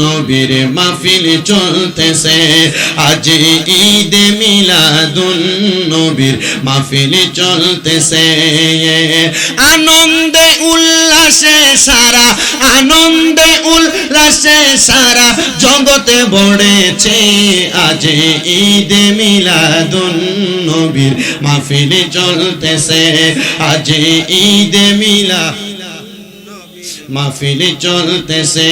নবীর মাহফিল চলতেছে। আজ ঈদ মিলাদুন নবীর মাহফিল চলতেছে। আনন্দে উল্লাসে সারা, আনন্দে উল্লাসে সারা জগতে বড়েছে আজ ঈদ মিলাদুন নবীর মাহফিল চলতেছে। আজ ঈদ মিলা মাহফিল চলতেছে।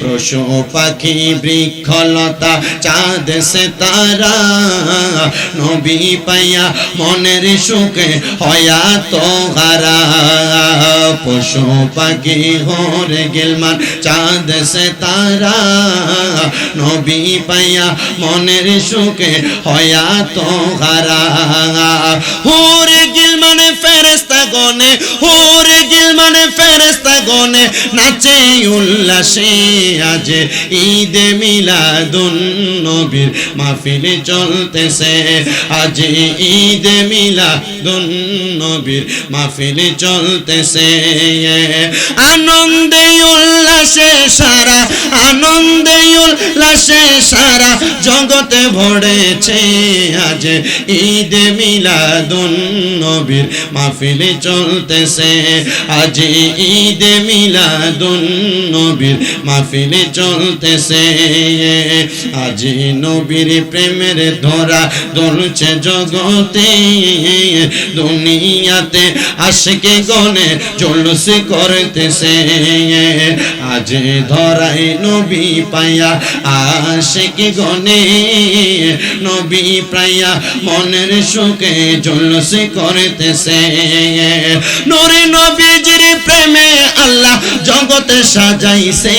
পশু পাখি বৃক্ষলতা চাঁদ সে তারা। নবী পাইয়া মনের সুখে হয়া তো হারা পশু পাখি হরে গেলমান চাঁদ সে তারা। নবী পাইয়া মনের সুখে হয়া তো হারা হুরে গিলমানে ফেরেস্তা গনে গিলমানে ফেরেস্তা গনে নাচে উল্লাসে আজ ঈদে মিলাদুন নবীর মাহফিল চলতেছে। আজ ঈদে মিলাদুন নবীর মাহফিল চলতেছে। আনন্দে উল্লাসে সারা আনন্দে উল্লাসে সারা জগতে ভরেছে আজ। ঈদ মিলাদুন নবীর মাহফিল চলতেছে। আজ ঈদ মিলাদুন নবীর মাহফিল চলতেছে। আজ নবীর প্রেমের ধরা দলছে জগতে। দুনিয়াতে আশকে গনে জলস করতেছে। আজ ধরাই নবী পায়া আশকে গনে নবী পাইয়া, মনের সুখে জলস করতেছে। নূরে নবীজির প্রেমে আল্লাহ জগতে সাজাইছে।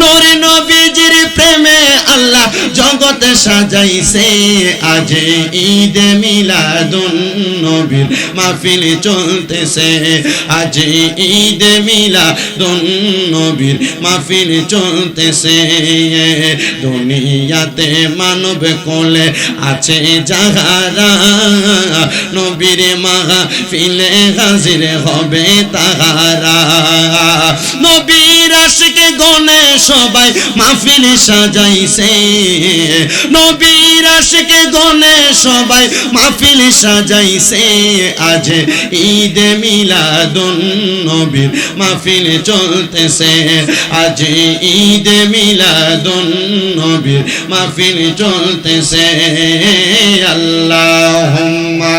নূরে নবীজির প্রেমে আল্লাহ জগতে সাজাইছে। আজ ঈদ মিলাদুন নবীর মাহফিল চলতেছে। আজ ঈদ মিলাদুন নবীর মাহফিল চলতেছে। দুনিয়াতে মানব কোলে আছে যাহারা। নবীর মাহফিলে হাজির হবে তাহারা। নবীর আশিকে গনে সবাই মাহফিল সাজাইছে। নবীর আশিকে গনে সবাই মাহফিল সাজাইছে। আজ ঈদ মিলাদুন নবীর মাহফিল চলতেছে আজ ঈদ মিলাদুন নবীর মাহফিল চলতেছে। আল্লাহুম্মা